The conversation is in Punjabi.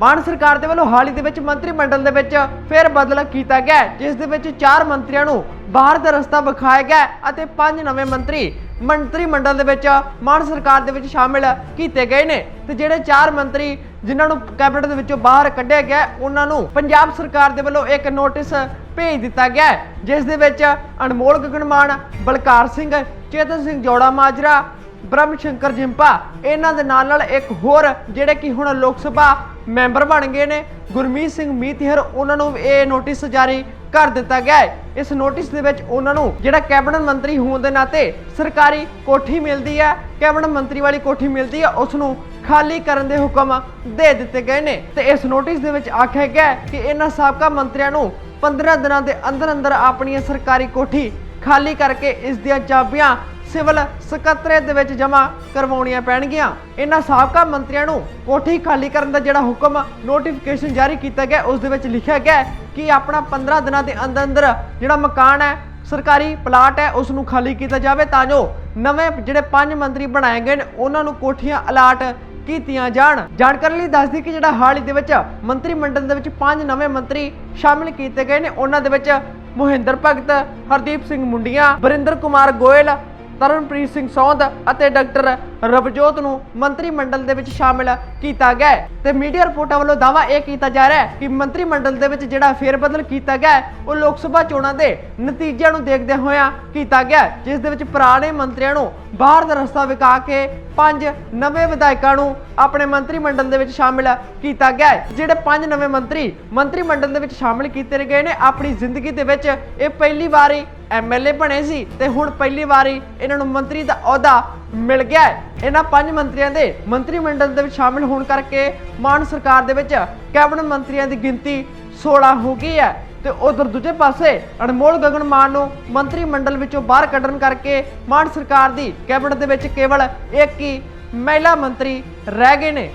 ਮਾਨ ਸਰਕਾਰ ਦੇ ਵੱਲੋਂ ਹਾਲ ਹੀ ਦੇ ਵਿੱਚ ਮੰਤਰੀ ਮੰਡਲ ਦੇ ਵਿੱਚ ਫੇਰ ਬਦਲ ਕੀਤਾ ਗਿਆ ਜਿਸ ਦੇ ਵਿੱਚ ਚਾਰ ਮੰਤਰੀਆਂ ਨੂੰ ਬਾਹਰ ਦਾ ਰਸਤਾ ਵਿਖਾਇਆ ਗਿਆ ਅਤੇ ਪੰਜ ਨਵੇਂ ਮੰਤਰੀ ਮੰਤਰੀ ਮੰਡਲ ਦੇ ਵਿੱਚ ਮਾਨ ਸਰਕਾਰ ਦੇ ਵਿੱਚ ਸ਼ਾਮਿਲ ਕੀਤੇ ਗਏ ਨੇ। ਤੇ ਜਿਹੜੇ ਚਾਰ ਮੰਤਰੀ ਜਿਨ੍ਹਾਂ ਨੂੰ ਕੈਬਨਿਟ ਦੇ ਵਿੱਚੋਂ ਬਾਹਰ ਕੱਢਿਆ ਗਿਆ ਉਹਨਾਂ ਨੂੰ ਪੰਜਾਬ ਸਰਕਾਰ ਦੇ ਵੱਲੋਂ ਇੱਕ ਨੋਟਿਸ ਭੇਜ ਦਿੱਤਾ ਗਿਆ ਜਿਸ ਦੇ ਵਿੱਚ ਅਨਮੋਲ ਗਗਨਮਾਨ, ਬਲਕਾਰ ਸਿੰਘ, ਚੇਤਨ ਸਿੰਘ ਜੋੜਾ ਮਾਜਰਾ ਬ੍ਰਹਮ ਸ਼ੰਕਰ ਜਿੰਪਾ, ਇਹਨਾਂ ਦੇ ਨਾਲ ਨਾਲ ਇੱਕ ਹੋਰ ਜਿਹੜੇ ਕਿ ਹੁਣ ਲੋਕ ਸਭਾ ਮੈਂਬਰ ਬਣ ਗਏ ਨੇ, ਗੁਰਮੀਤ ਸਿੰਘ ਮੀਤਹਿਰ, ਉਹਨਾਂ ਨੂੰ ਇਹ ਨੋਟਿਸ ਜਾਰੀ ਕਰ ਦਿੱਤਾ ਗਿਆ ਹੈ। ਇਸ ਨੋਟਿਸ ਦੇ ਵਿੱਚ ਉਹਨਾਂ ਨੂੰ ਜਿਹੜਾ ਕੈਬਨਿਟ ਮੰਤਰੀ ਹੋਣ ਦੇ ਨਾਤੇ ਸਰਕਾਰੀ ਕੋਠੀ ਮਿਲਦੀ ਹੈ, ਕੈਬਨਿਟ ਮੰਤਰੀ ਵਾਲੀ ਕੋਠੀ ਮਿਲਦੀ ਹੈ, ਉਸ ਨੂੰ ਖਾਲੀ ਕਰਨ ਦੇ ਹੁਕਮ ਦੇ ਦਿੱਤੇ ਗਏ ਨੇ। ਤੇ ਇਸ ਨੋਟਿਸ ਦੇ ਵਿੱਚ ਆਖਿਆ ਗਿਆ ਕਿ ਇਹਨਾਂ ਸਾਬਕਾ ਮੰਤਰੀਆਂ ਨੂੰ 15 ਦਿਨਾਂ ਦੇ ਅੰਦਰ ਅੰਦਰ ਆਪਣੀ ਸਰਕਾਰੀ ਕੋਠੀ ਖਾਲੀ ਕਰਕੇ ਇਸ ਦੀਆਂ ਚਾਬੀਆਂ ਸਿਵਲ ਸਕੱਤਰੇਤ ਦੇ ਵਿੱਚ ਜਮ੍ਹਾਂ ਕਰਵਾਉਣੀਆਂ ਪੈਣਗੀਆਂ। ਇਹਨਾਂ ਸਾਬਕਾ ਮੰਤਰੀਆਂ ਨੂੰ ਕੋਠੀ ਖਾਲੀ ਕਰਨ ਦਾ ਜਿਹੜਾ ਹੁਕਮ ਨੋਟੀਫਿਕੇਸ਼ਨ ਜਾਰੀ ਕੀਤਾ ਗਿਆ, ਉਸ ਦੇ ਵਿੱਚ ਲਿਖਿਆ ਗਿਆ ਕਿ ਆਪਣਾ 15 ਦਿਨਾਂ ਦੇ ਅੰਦਰ ਅੰਦਰ ਜਿਹੜਾ ਮਕਾਨ ਹੈ, ਸਰਕਾਰੀ ਪਲਾਟ ਹੈ ਉਸ ਨੂੰ ਖਾਲੀ ਕੀਤਾ ਜਾਵੇ ਤਾਂ ਜੋ ਨਵੇਂ ਜਿਹੜੇ ਪੰਜ ਮੰਤਰੀ ਬਣਾਏ ਗਏ ਨੇ, ਉਹਨਾਂ ਨੂੰ ਕੋਠੀਆਂ ਅਲਾਟ ਕੀਤੀਆਂ ਜਾਣ। ਜਾਣਕਾਰੀ ਲਈ ਦੱਸਦੀ ਕਿ ਜਿਹੜਾ ਹਾਲ ਹੀ ਦੇ ਵਿੱਚ ਮੰਤਰੀ ਮੰਡਲ ਦੇ ਵਿੱਚ ਪੰਜ ਨਵੇਂ ਮੰਤਰੀ ਸ਼ਾਮਿਲ ਕੀਤੇ ਗਏ ਨੇ, ਉਹਨਾਂ ਦੇ ਵਿੱਚ ਮੋਹਿੰਦਰ ਭਗਤ, ਹਰਦੀਪ ਸਿੰਘ ਮੁੰਡੀਆਂ, ਵਰਿੰਦਰ ਕੁਮਾਰ ਗੋਇਲ ਤਰਨਪ੍ਰੀਤ ਸਿੰਘ ਸੌਂਦ ਅਤੇ ਡਾਕਟਰ ਰਵਜੋਤ ਨੂੰ ਮੰਤਰੀ ਮੰਡਲ ਦੇ ਵਿੱਚ ਸ਼ਾਮਿਲ ਕੀਤਾ ਗਿਆ ਹੈ। ਤੇ ਮੀਡੀਆ ਰਿਪੋਰਟਾਂ ਵੱਲੋਂ ਦਾਵਾ ਇਹ ਕੀਤਾ ਜਾ ਰਿਹਾ ਹੈ ਕਿ ਮੰਤਰੀ ਮੰਡਲ ਦੇ ਵਿੱਚ ਜਿਹੜਾ ਫੇਰਬਦਲ ਕੀਤਾ ਗਿਆ ਉਹ ਲੋਕ ਸਭਾ ਚੋਣਾਂ ਦੇ ਨਤੀਜਿਆਂ ਨੂੰ ਦੇਖਦੇ ਹੋਇਆ ਕੀਤਾ ਗਿਆ ਜਿਸ ਦੇ ਵਿੱਚ ਪੁਰਾਣੇ ਮੰਤਰੀਆਂ ਨੂੰ ਬਾਹਰ ਦਾ ਰਸਤਾ ਵਿਕਾ ਕੇ ਪੰਜ ਨਵੇਂ ਵਿਧਾਇਕਾਂ ਨੂੰ ਆਪਣੇ ਮੰਤਰੀ ਮੰਡਲ ਦੇ ਵਿੱਚ ਸ਼ਾਮਿਲ ਕੀਤਾ ਗਿਆ ਜਿਹੜੇ ਪੰਜ ਨਵੇਂ ਮੰਤਰੀ ਮੰਤਰੀ ਮੰਡਲ ਦੇ ਵਿੱਚ ਸ਼ਾਮਿਲ ਕੀਤੇ ਗਏ ਨੇ, ਆਪਣੀ ਜ਼ਿੰਦਗੀ ਦੇ ਵਿੱਚ ਇਹ ਪਹਿਲੀ ਵਾਰੀ ਐਮਐਲਏ ਬਣੇ ਸੀ ਤੇ ਹੁਣ ਪਹਿਲੀ ਵਾਰੀ ਇਹਨਾਂ ਨੂੰ ਮੰਤਰੀ ਦਾ ਅਹੁਦਾ ਮਿਲ ਗਿਆ ਹੈ। ਇਹਨਾਂ ਪੰਜ ਮੰਤਰੀਆਂ ਦੇ ਮੰਤਰੀ ਮੰਡਲ ਦੇ ਵਿੱਚ ਸ਼ਾਮਿਲ ਹੋਣ ਕਰਕੇ ਮਾਨ ਸਰਕਾਰ ਦੇ ਵਿੱਚ ਕੈਬਨਿਟ ਮੰਤਰੀਆਂ ਦੀ ਗਿਣਤੀ 16 ਹੋ ਗਈ ਹੈ ਤੇ ਉਧਰ ਦੂਜੇ ਪਾਸੇ ਅਨਮੋਲ ਗਗਨ ਮਾਨ ਨੂੰ ਮੰਤਰੀ ਮੰਡਲ ਵਿੱਚੋਂ ਬਾਹਰ ਕੱਢਣ ਕਰਕੇ ਮਾਨ ਸਰਕਾਰ ਦੀ ਕੈਬਨਿਟ ਦੇ ਵਿੱਚ ਕੇਵਲ ਇੱਕ ਹੀ ਮਹਿਲਾ ਮੰਤਰੀ ਰਹਿ ਗਏ ਨੇ।